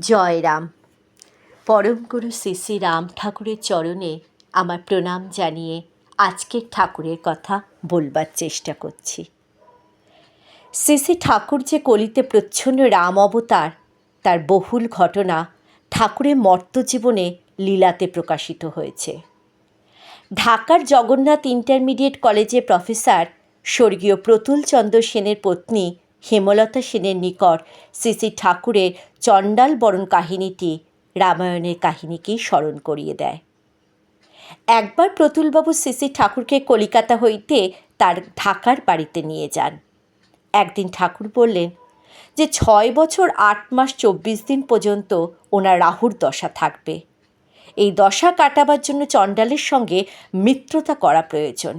জয় রাম পরম গুরু শ্রী শ্রী রাম ঠাকুরের চরণে আমার প্রণাম জানিয়ে আজকের ঠাকুরের কথা বলবার চেষ্টা করছি। শ্রী শ্রী ঠাকুর যে কলিতে প্রচ্ছন্ন রাম অবতার, তার বহুল ঘটনা ঠাকুরের মর্তজীবনে লীলাতে প্রকাশিত হয়েছে। ঢাকার জগন্নাথ ইন্টারমিডিয়েট কলেজে প্রফেসর স্বর্গীয় প্রতুল চন্দ্র সেনের পত্নী হেমলতা সেনের নিকট শ্রী ঠাকুরের চণ্ডাল বরণ কাহিনীটি রামায়ণের কাহিনীকেই স্মরণ করিয়ে দেয়। একবার প্রতুলবাবু শ্রী ঠাকুরকে কলিকাতা হইতে তার ঢাকার বাড়িতে নিয়ে যান। একদিন ঠাকুর বললেন, যে ছয় বছর আট মাস চব্বিশ দিন পর্যন্ত ওনার রাহুর দশা থাকবে। এই দশা কাটাবার জন্য চণ্ডালের সঙ্গে মিত্রতা করা প্রয়োজন।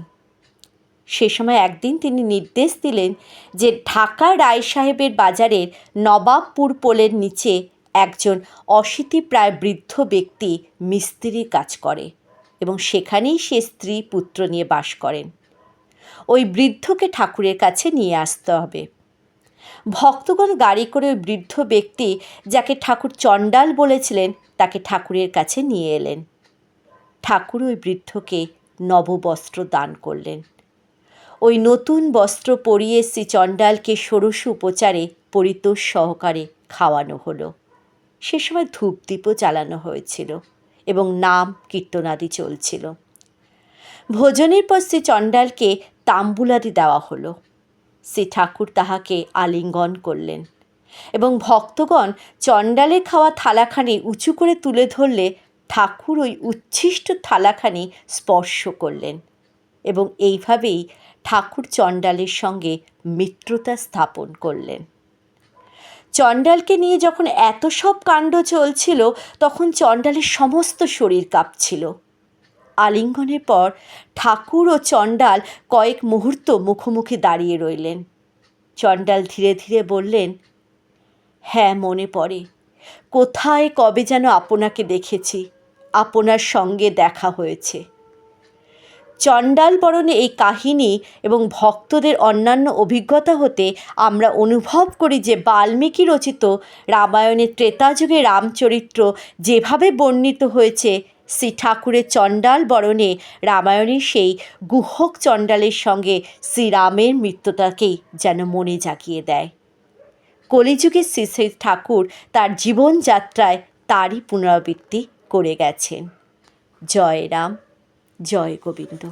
সে সময় একদিন তিনি নির্দেশ দিলেন যে ঢাকা রায় সাহেবের বাজারের নবাবপুর পোলের নিচে একজন অশীতিপ্রায় বৃদ্ধ ব্যক্তি মিস্ত্রির কাজ করে এবং সেখানেই সে স্ত্রী পুত্র নিয়ে বাস করেন। ওই বৃদ্ধকে ঠাকুরের কাছে নিয়ে আসতে হবে। ভক্তগণ গাড়ি করে ওই বৃদ্ধ ব্যক্তি যাকে ঠাকুর চণ্ডাল বলেছিলেন তাকে ঠাকুরের কাছে নিয়ে এলেন। ঠাকুর ওই বৃদ্ধকে নববস্ত্র দান করলেন। ওই নতুন বস্ত্র পরিয়ে শ্রী চণ্ডালকে ষোড়শ উপচারে পরিতোষ সহকারে খাওয়ানো হলো। সে সময় ধূপদীপও চালানো হয়েছিল এবং নাম কীর্তনাদি চলছিল। ভোজনের পর শ্রী চণ্ডালকে তাম্বুলাদি দেওয়া হলো। শ্রী ঠাকুর তাহাকে আলিঙ্গন করলেন এবং ভক্তগণ চণ্ডালে খাওয়া থালাখানি উঁচু করে তুলে ধরলে ঠাকুর ওই উচ্ছিষ্ট থালাখানি স্পর্শ করলেন এবং এইভাবেই ঠাকুর চণ্ডালের সঙ্গে মিত্রতা স্থাপন করলেন। চণ্ডালকে নিয়ে যখন এত সব কাণ্ড চলছিল, তখন চণ্ডালের সমস্ত শরীর কাঁপছিল। আলিঙ্গনের পর ঠাকুর ও চণ্ডাল কয়েক মুহূর্ত মুখোমুখি দাঁড়িয়ে রইলেন। চণ্ডাল ধীরে ধীরে বললেন হ্যাঁ মনে পড়ে। কোথায়, কবে যেন আপনাকে দেখেছি। আপনার সঙ্গে দেখা হয়েছে। চণ্ডাল বরণে এই কাহিনী এবং ভক্তদের অন্যান্য অভিজ্ঞতা হতে আমরা অনুভব করি যে বাল্মীকি রচিত রামায়ণের ত্রেতাযুগে রামচরিত্র যেভাবে বর্ণিত হয়েছে, শ্রী ঠাকুরের চণ্ডাল বরণে রামায়ণের সেই গুহক চণ্ডালের সঙ্গে শ্রীরামের মৃত্যুটাকেই যেন মনে জাগিয়ে দেয়। কলিযুগে শ্রী শ্রী ঠাকুর তার জীবনযাত্রায় তারই পুনরাবৃত্তি করে গেছেন। জয় রাম। জয় গোবিন্দ।